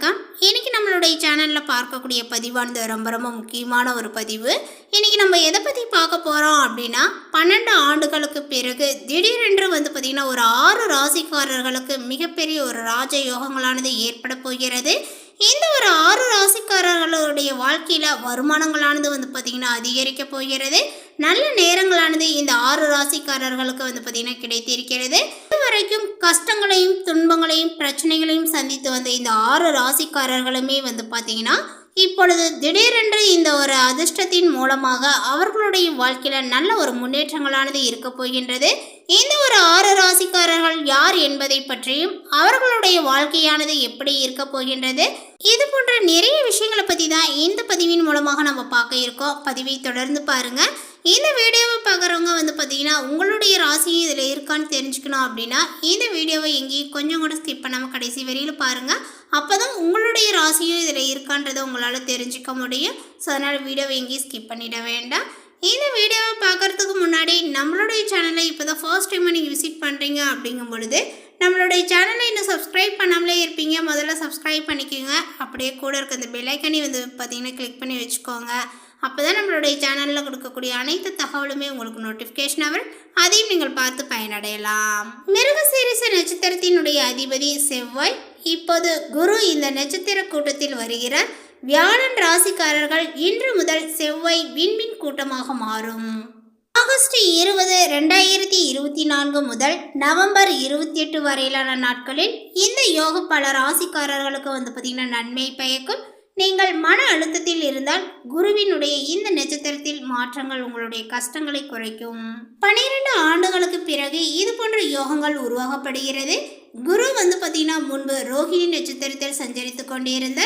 வணக்கம். இன்றைக்கி நம்மளுடைய சேனலில் பார்க்கக்கூடிய பதிவானது ரொம்ப ரொம்ப முக்கியமான ஒரு பதிவு. இன்றைக்கி நம்ம எதை பற்றி பார்க்க போகிறோம் அப்படின்னா பன்னெண்டு ஆண்டுகளுக்கு பிறகு திடீரென்று வந்து பார்த்திங்கன்னா ஒரு ஆறு ராசிக்காரர்களுக்கு மிகப்பெரிய ஒரு ராஜ யோகங்களானது ஏற்பட போகிறது. இந்த ஒரு ஆறு ராசிக்காரர்களுடைய வாழ்க்கையில் வருமானங்களானது வந்து பார்த்திங்கன்னா அதிகரிக்க போகிறது. நல்ல நேரங்களானது இந்த ஆறு ராசிக்காரர்களுக்கு வந்து பார்த்திங்கன்னா கிடைத்திருக்கிறது. இதுவரைக்கும் கஷ்டங்களையும் துன்பங்களையும் பிரச்சனைகளையும் சந்தித்து வந்த இந்த ஆறு ராசிக்காரர்களுமே வந்து பார்த்திங்கன்னா இப்பொழுது திடீரென்று இந்த ஒரு அதிர்ஷ்டத்தின் மூலமாக அவர்களுடைய வாழ்க்கையில் நல்ல ஒரு முன்னேற்றங்களானது இருக்க போகின்றது. இந்த ஒரு ஆறு ராசிக்காரர்கள் யார் என்பதை பற்றியும் அவர்களுடைய வாழ்க்கையானது எப்படி இருக்க போகின்றது? இது போன்ற நிறைய விஷயங்களை பற்றி தான் இந்த பதிவின் மூலமாக நம்ம பார்க்க இருக்கோம். பதிவை தொடர்ந்து பாருங்கள் இந்த வீடியோவை பார்க்குறவங்க வந்து பார்த்தீங்கன்னா உங்களுடைய ராசியும் இதில் இருக்கான்னு தெரிஞ்சுக்கணும் அப்படின்னா இந்த வீடியோவை எங்கேயும் கொஞ்சம் கூட ஸ்கிப் பண்ணாமல் கடைசி வரையில் பாருங்கள் அப்போ தான் உங்களுடைய ராசியும் இதில் இருக்கான்றதை உங்களால் தெரிஞ்சுக்க முடியும். ஸோ அதனால் வீடியோவை எங்கேயும் ஸ்கிப் பண்ணிட வேண்டாம். இந்த வீடியோவை பார்க்குறதுக்கு முன்னாடி நம்மளுடைய சேனலை இப்போ தான் ஃபர்ஸ்ட் டைம் நீங்கள் விசிட் பண்ணுறீங்க அப்படிங்கும் பொழுது நம்மளுடைய சேனலை இன்னும் சப்ஸ்கிரைப் பண்ணாமலே இருப்பீங்க. முதல்ல சப்ஸ்கிரைப் பண்ணிக்கோங்க. அப்படியே கூட இருக்க இந்த பெல்லைக்கனி வந்து பார்த்தீங்கன்னா கிளிக் பண்ணி வச்சுக்கோங்க. அப்போ தான் நம்மளுடைய சேனலில் கொடுக்கக்கூடிய அனைத்து தகவலுமே உங்களுக்கு நோட்டிஃபிகேஷன் வரும். அதையும் நீங்கள் பார்த்து பயனடையலாம். மிருகசீரிச நட்சத்திரத்தினுடைய அதிபதி செவ்வாய் இப்போது குரு இந்த நட்சத்திர கூட்டத்தில் வருகிறார். வியாழன் ராசிக்காரர்கள் இன்று முதல் செவ்வாய் விண்மின் கூட்டமாக மாறும். ஆகஸ்ட் இருபது ரெண்டாயிரத்தி இருபத்தி நான்கு முதல் நவம்பர் இருபத்தி எட்டு வரையிலான நாட்களில் இந்த யோக பல ராசிக்காரர்களுக்கு வந்து பார்த்திங்கன்னா நன்மை பயக்கும். நீங்கள் மன அழுத்தத்தில் இருந்தால் குருவினுடைய இந்த நட்சத்திரத்தில் மாற்றங்கள் உங்களுடைய கஷ்டங்களை குறைக்கும். பனிரெண்டு ஆண்டுகளுக்கு பிறகு இது போன்ற யோகங்கள் உருவாக்கப்படுகிறது குரு வந்து பார்த்தீங்கன்னா முன்பு ரோஹிணி நட்சத்திரத்தில் சஞ்சரித்து கொண்டிருந்த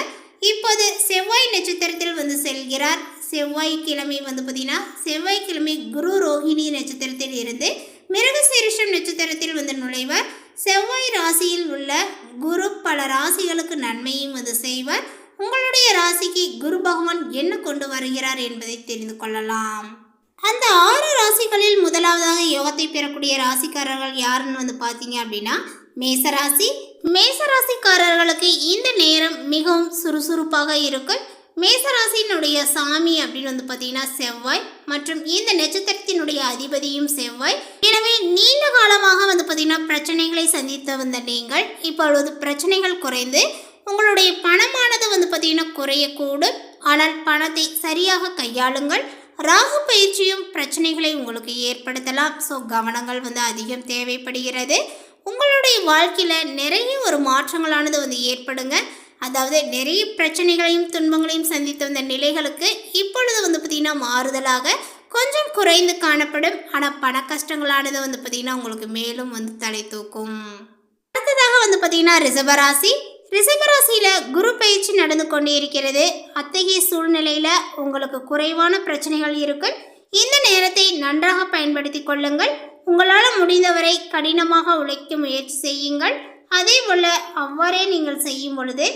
இப்போது செவ்வாய் நட்சத்திரத்தில் வந்து செல்கிறார். செவ்வாய் கிழமை வந்து பார்த்தீங்கன்னா செவ்வாய்க்கிழமை குரு ரோஹிணி நட்சத்திரத்தில் இருந்து மிருகசீரிஷம் நட்சத்திரத்தில் வந்து நுழைவார். செவ்வாய் ராசியில் உள்ள குரு பல ராசிகளுக்கு நன்மையும் வந்து செய்வார். உங்களுடைய ராசிக்கு குரு பகவான் என்ன கொண்டு வருகிறார் என்பதை தெரிந்து கொள்ளலாம். அந்த ஆறு ராசிகளில் முதலாவதாக யோகத்தை பெறக்கூடிய ராசிக்காரர்கள் யாருன்னு வந்து பார்த்தீங்க அப்படின்னா மேசராசி. மேசராசிக்காரர்களுக்கு இந்த நேரம் மிகவும் சுறுசுறுப்பாக இருக்கும். மேசராசியினுடைய சாமி அப்படின்னு வந்து பார்த்தீங்கன்னா செவ்வாய் மற்றும் இந்த நட்சத்திரத்தினுடைய அதிபதியும் செவ்வாய். எனவே நீண்ட காலமாக வந்து பார்த்தீங்கன்னா பிரச்சனைகளை சந்தித்து வந்த நீங்கள். இப்பொழுது பிரச்சனைகள் குறைந்து உங்களுடைய பணமானது வந்து பார்த்தீங்கன்னா குறையக்கூடும். ஆனால் பணத்தை சரியாக கையாளுங்கள். ராகு பயிற்சியும் பிரச்சனைகளை உங்களுக்கு ஏற்படுத்தலாம். ஸோ கவனங்கள் வந்து அதிகம் தேவைப்படுகிறது. உங்களுடைய வாழ்க்கையில் நிறைய ஒரு மாற்றங்களானது வந்து ஏற்படுங்க. அதாவது நிறைய பிரச்சனைகளையும் துன்பங்களையும் சந்தித்து வந்த நிலைகளுக்கு இப்பொழுது வந்து பார்த்திங்கன்னா மாறுதலாக கொஞ்சம் குறைந்து காணப்படும். ஆனால் பண கஷ்டங்களானது வந்து பார்த்திங்கன்னா உங்களுக்கு மேலும் வந்து தலை தூக்கும். அடுத்ததாக வந்து பார்த்திங்கன்னா ரிஷபராசி ரிசபராசியில் குரு பயிற்சி நடந்து கொண்டே இருக்கிறது. அத்தகைய சூழ்நிலையில் உங்களுக்கு குறைவான பிரச்சனைகள் இருக்கும். இந்த நேரத்தை நன்றாக பயன்படுத்தி கொள்ளுங்கள். உங்களால் முடிந்தவரை கடினமாக உழைக்க முயற்சி செய்யுங்கள். அதே போல் அவ்வாறே நீங்கள் செய்யும் பொழுது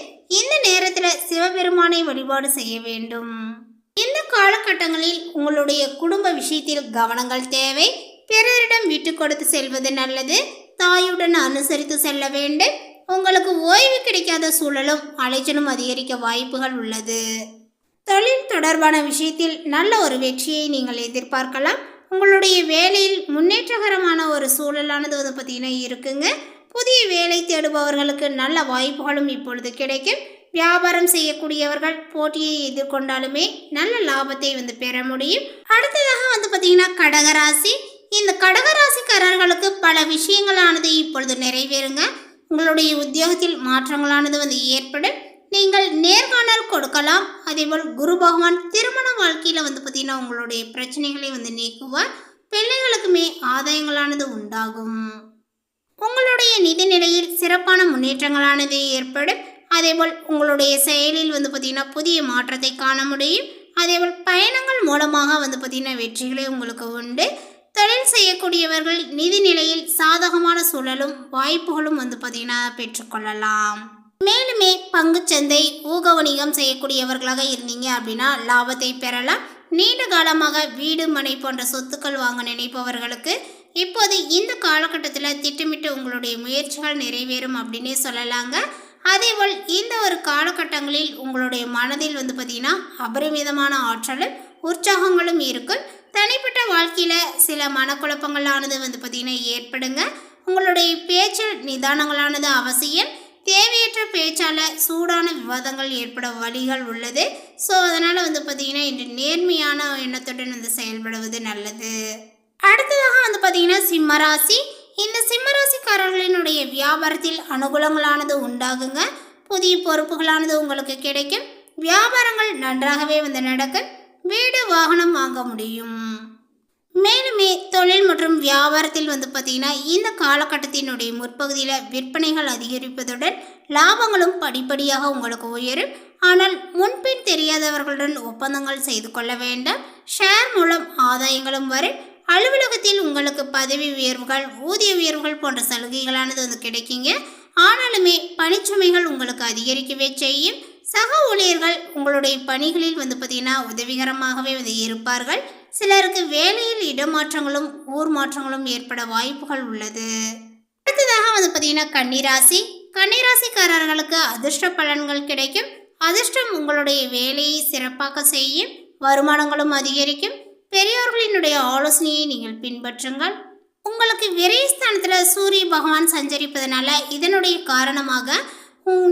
இந்த நேரத்தில் சிவபெருமானை வழிபாடு செய்ய வேண்டும். இந்த காலகட்டங்களில் உங்களுடைய குடும்ப விஷயத்தில் கவனங்கள் தேவை. பிறரிடம் விட்டு கொடுத்து செல்வது நல்லது. தாயுடன் அனுசரித்து செல்ல வேண்டும். உங்களுக்கு ஓய்வு கிடைக்காத சூழலும் அலைச்சலும் அதிகரிக்க வாய்ப்புகள் உள்ளது. தொழில் தொடர்பான விஷயத்தில் நல்ல ஒரு வெற்றியை நீங்கள் எதிர்பார்க்கலாம். உங்களுடைய வேலையில் முன்னேற்றகரமான ஒரு சூழலானது வந்து பார்த்திங்கன்னா இருக்குங்க. புதிய வேலை தேடுபவர்களுக்கு நல்ல வாய்ப்புகளும் இப்பொழுது கிடைக்கும். வியாபாரம் செய்யக்கூடியவர்கள் போட்டியை எதிர்கொண்டாலுமே நல்ல லாபத்தை வந்து பெற முடியும். அடுத்ததாக வந்து பார்த்திங்கன்னா கடகராசி. இந்த கடகராசிக்காரர்களுக்கு பல விஷயங்களானது இப்பொழுது நிறைவேறுங்க. உங்களுடைய உத்தியோகத்தில் மாற்றங்களானது வந்து ஏற்படும். நீங்கள் நேர்காணல் கொடுக்கலாம். அதேபோல் குரு பகவான் திருமண வாழ்க்கையில் வந்து பார்த்திங்கன்னா உங்களுடைய பிரச்சனைகளை வந்து நீக்குவார். பிள்ளைகளுக்குமே ஆதாயங்களானது உண்டாகும். உங்களுடைய நிதி நிலையில் சிறப்பான முன்னேற்றங்களானது ஏற்படும். அதேபோல் உங்களுடைய செயலில் வந்து பார்த்திங்கன்னா புதிய மாற்றத்தை காண முடியும். அதேபோல் பயணங்கள் மூலமாக வந்து பார்த்திங்கன்னா வெற்றிகளே உங்களுக்கு உண்டு. தொழில் செய்யக்கூடியவர்கள் நிதி நிலையில் சாதகமான சூழலும் வாய்ப்புகளும் வந்து பார்த்தீங்கன்னா பெற்றுக்கொள்ளலாம் மேலுமே பங்குச்சந்தை ஊக வணிகம் செய்யக்கூடியவர்களாக இருந்தீங்க அப்படின்னா லாபத்தை பெறலாம். நீண்ட காலமாக வீடு மனை போன்ற சொத்துக்கள் வாங்க நினைப்பவர்களுக்கு இப்போது இந்த காலகட்டத்தில் திட்டமிட்டு உங்களுடைய முயற்சிகள் நிறைவேறும் அப்படின்னே சொல்லலாங்க. அதேபோல் இந்த ஒரு காலகட்டங்களில் உங்களுடைய மனதில் வந்து பார்த்தீங்கன்னா அபரிமிதமான ஆற்றலும் உற்சாகங்களும் இருக்கும். தனிப்பட்ட வாழ்க்கையில் சில மனக்குழப்பங்களானது வந்து பார்த்திங்கன்னா ஏற்படுங்க. உங்களுடைய பேச்சில் நிதானங்களானது அவசியம். தேவையற்ற பேச்சால் சூடான விவாதங்கள் ஏற்பட வழிகள் உள்ளது. ஸோ அதனால் வந்து பார்த்திங்கன்னா இன்று நேர்மையான எண்ணத்துடன் வந்து செயல்படுவது நல்லது. அடுத்ததாக வந்து பார்த்திங்கன்னா சிம்மராசி. இந்த சிம்மராசிக்காரர்களினுடைய வியாபாரத்தில் அனுகூலங்களானது உண்டாகுங்க. புதிய பொறுப்புகளானது உங்களுக்கு கிடைக்கும். வியாபாரங்கள் நன்றாகவே வந்து நடக்கும். வீடு வாகனம் வாங்க முடியும். மேலுமே தொழில் மற்றும் வியாபாரத்தில் வந்து பார்த்தீங்கன்னா இந்த காலகட்டத்தினுடைய முற்பகுதியில் விற்பனைகள் அதிகரிப்பதுடன் லாபங்களும் படிப்படியாக உங்களுக்கு உயரும். ஆனால் முன்பின் தெரியாதவர்களுடன் ஒப்பந்தங்கள் செய்து கொள்ள வேண்டாம். ஷேர் மூலம் ஆதாயங்களும் வரும். அலுவலகத்தில் உங்களுக்கு பதவி உயர்வுகள் ஊதிய உயர்வுகள் போன்ற சலுகைகளானது வந்து கிடைக்குங்க. ஆனாலுமே பணிச்சுமைகள் உங்களுக்கு அதிகரிக்கவே செய்யும். சக ஊழியர்கள் உங்களுடைய பணிகளில் வந்து பார்த்திங்கன்னா உதவிகரமாகவே வந்து இருப்பார்கள். சிலருக்கு வேலையில் இடமாற்றங்களும் ஊர் மாற்றங்களும் ஏற்பட வாய்ப்புகள் உள்ளது. அடுத்ததாக வந்து பார்த்திங்கன்னா கன்னிராசி. கன்னிராசிக்காரர்களுக்கு அதிர்ஷ்ட பலன்கள் கிடைக்கும். அதிர்ஷ்டம் உங்களுடைய வேலையை சிறப்பாக செய்யும் வருமானங்களும் அதிகரிக்கும். பெரியோர்களினுடைய ஆலோசனையை நீங்கள் பின்பற்றுங்கள். உங்களுக்கு விரைஸ்தானத்தில் சூரிய பகவான் சஞ்சரிப்பதனால இதனுடைய காரணமாக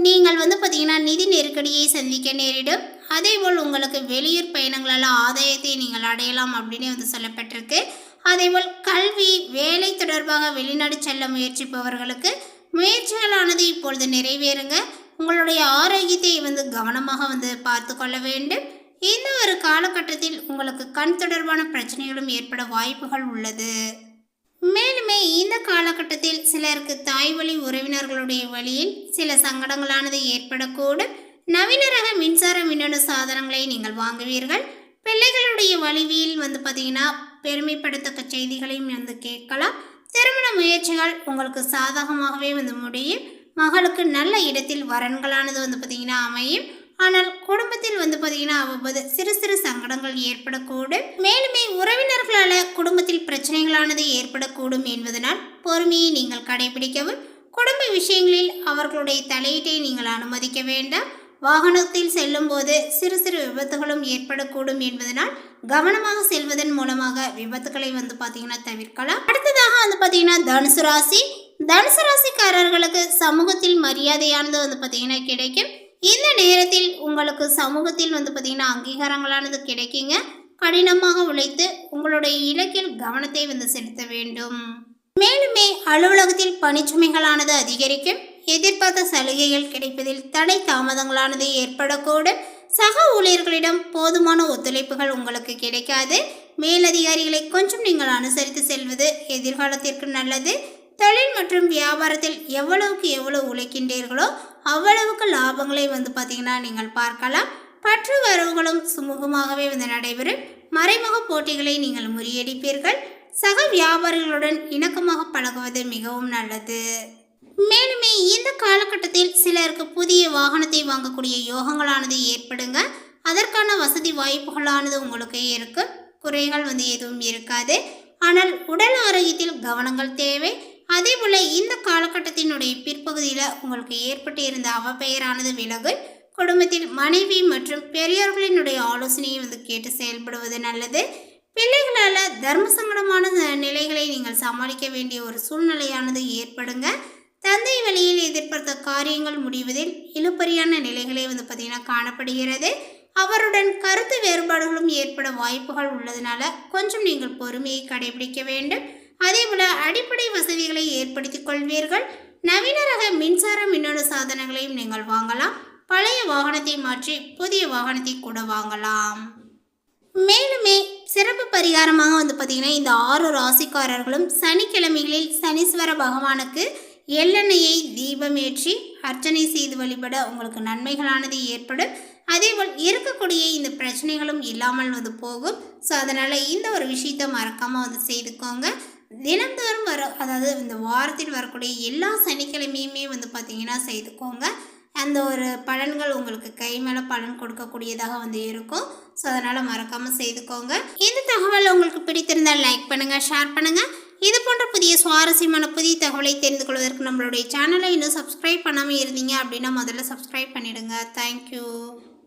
நீங்கள் வந்து பார்த்தீங்கன்னா நிதி நெருக்கடியை சந்திக்க நேரிடும். அதேபோல் உங்களுக்கு வெளியூர் பயணங்களால் ஆதாயத்தை நீங்கள் அடையலாம் அப்படின்னு வந்து சொல்லப்பட்டிருக்கு. அதேபோல் கல்வி வேலை தொடர்பாக வெளிநாடு செல்ல முயற்சிப்பவர்களுக்கு முயற்சிகளானது இப்பொழுது நிறைவேறுங்க. உங்களுடைய ஆரோக்கியத்தை வந்து கவனமாக வந்து பார்த்து கொள்ள வேண்டும். இந்த ஒரு காலகட்டத்தில் உங்களுக்கு கண் தொடர்பான பிரச்சனைகளும் ஏற்பட வாய்ப்புகள் உள்ளது. காலகட்டத்தில் சிலருக்கு தாய் வழி உறவினர்களுடைய வழியில் சில சங்கடங்களானது ஏற்படக்கூடும். நவீன ரக மின்சார மின்னணு சாதனங்களை நீங்கள் வாங்குவீர்கள். பிள்ளைகளுடைய வழிவியல் வந்து பார்த்தீங்கன்னா பெருமைப்படுத்தக்க செய்திகளையும் வந்து கேட்கலாம். திருமண முயற்சிகள் உங்களுக்கு சாதகமாகவே வந்து முடியும். மகளுக்கு நல்ல இடத்தில் வரன்களானது வந்து பார்த்தீங்கன்னா அமையும். ஆனால் குடும்பத்தில் வந்து பார்த்தீங்கன்னா அவ்வப்போது சிறு சிறு சங்கடங்கள் ஏற்படக்கூடும். மேலுமே உறவினர்களால் குடும்பத்தில் பிரச்சனைகளானது ஏற்படக்கூடும் என்பதனால் பொறுமையை நீங்கள் கடைபிடிக்கவும் குடும்ப விஷயங்களில் அவர்களுடைய தலையீட்டை நீங்கள் அனுமதிக்க வேண்டாம். வாகனத்தில் செல்லும்போது சிறு சிறு விபத்துகளும் ஏற்படக்கூடும் என்பதனால் கவனமாக செல்வதன் மூலமாக விபத்துக்களை வந்து பார்த்தீங்கன்னா தவிர்க்கலாம். அடுத்ததாக வந்து பார்த்தீங்கன்னா தனுசு ராசி. தனுசு ராசிக்காரர்களுக்கு சமூகத்தில் மரியாதையானது வந்து பார்த்தீங்கன்னா கிடைக்கும். இந்த நேரத்தில் உங்களுக்கு சமூகத்தில் வந்து பார்த்தீங்கன்னா அங்கீகாரங்களானது கிடைக்குங்க. கடினமாக உழைத்து உங்களுடைய இலக்கில் கவனத்தை வந்து செலுத்த வேண்டும். மேலுமே அலுவலகத்தில் பணிச்சுமைகளானது அதிகரிக்கும். எதிர்பார்த்த சலுகைகள் கிடைப்பதில் தடை தாமதங்களானது ஏற்படக்கூடும். சக ஊழியர்களிடம் போதுமான ஒத்துழைப்புகள் உங்களுக்கு கிடைக்காது. மேலதிகாரிகளை கொஞ்சம் நீங்கள் அனுசரித்து செல்வது எதிர்காலத்திற்கு நல்லது. தொழில் மற்றும் வியாபாரத்தில் எவ்வளவுக்கு எவ்வளவு உழைக்கின்றீர்களோ அவ்வளவுக்கு லாபங்களை வந்து பார்த்திங்கன்னா நீங்கள் பார்க்கலாம். பற்று வரவுகளும் சுமூகமாகவே வந்து நடைபெறும். மறைமுக போட்டிகளை நீங்கள் முறியடிப்பீர்கள். சக வியாபாரிகளுடன் இணக்கமாக பழகுவது மிகவும் நல்லது. மேலுமே இந்த காலகட்டத்தில் சிலருக்கு புதிய வாகனத்தை வாங்கக்கூடிய யோகங்களானது ஏற்படுங்க. அதற்கான வசதி வாய்ப்புகளானது உங்களுக்கு இருக்கும் குறைகள் வந்து எதுவும் இருக்காது. ஆனால் உடல் ஆரோக்கியத்தில் கவனங்கள் தேவை. அதே போல் இந்த காலகட்டத்தினுடைய பிற்பகுதியில் உங்களுக்கு ஏற்பட்டு இருந்த அவப்பெயரானது விலகு குடும்பத்தில் மனைவி மற்றும் பெரியோர்களினுடைய ஆலோசனையை வந்து கேட்டு செயல்படுவது நல்லது. பிள்ளைகளால் தர்ம சங்கடமான நிலைகளை நீங்கள் சமாளிக்க வேண்டிய ஒரு சூழ்நிலையானது ஏற்படுங்க. தந்தை வழியில் எதிர்பார்த்த காரியங்கள் முடிவதில் இழுபறியான நிலைகளே வந்து பார்த்திங்கன்னா காணப்படுகிறது. அவருடன் கருத்து வேறுபாடுகளும் ஏற்பட வாய்ப்புகள் உள்ளதுனால கொஞ்சம் நீங்கள் பொறுமையை கடைபிடிக்க வேண்டும். அதேபோல் அடிப்படை வசதிகளை ஏற்படுத்திக் கொள்வீர்கள். நவீன ரக மின்சார மின்னணு சாதனங்களையும் நீங்கள் வாங்கலாம். பழைய வாகனத்தை மாற்றி புதிய வாகனத்தை கூட வாங்கலாம். மேலுமே சிறப்பு பரிகாரமாக வந்து பார்த்திங்கன்னா இந்த ஆறு ராசிக்காரர்களும் சனிக்கிழமைகளில் சனீஸ்வர பகவானுக்கு எள்ளெண்ணெயை தீபமேற்றி அர்ச்சனை செய்து வழிபட உங்களுக்கு நன்மைகளானது ஏற்படும். அதேபோல் இருக்கக்கூடிய இந்த பிரச்சனைகளும் இல்லாமல் வந்து போகும். ஸோ அதனால் இந்த ஒரு விஷயத்தை மறக்காமல் வந்து செய்துக்கோங்க. தினந்தோறும் வர அதாவது இந்த வாரத்தில் வரக்கூடிய எல்லா சனிக்கிழமையுமே வந்து பார்த்திங்கன்னா செய்துக்கோங்க. அந்த ஒரு பலன்கள் உங்களுக்கு கை மேலே பலன் கொடுக்கக்கூடியதாக வந்து இருக்கும். ஸோ அதனால் மறக்காமல் செய்துக்கோங்க. இந்த தகவல் உங்களுக்கு பிடித்திருந்தால் லைக் பண்ணுங்கள் ஷேர் பண்ணுங்கள் இது போன்ற புதிய சுவாரஸ்யமான புதிய தகவலை தெரிந்து கொள்வதற்கு நம்மளுடைய சேனலை இன்னும் சப்ஸ்கிரைப் பண்ணாமல் இருந்தீங்க அப்படின்னா முதல்ல சப்ஸ்கிரைப் பண்ணிவிடுங்க தேங்க்யூ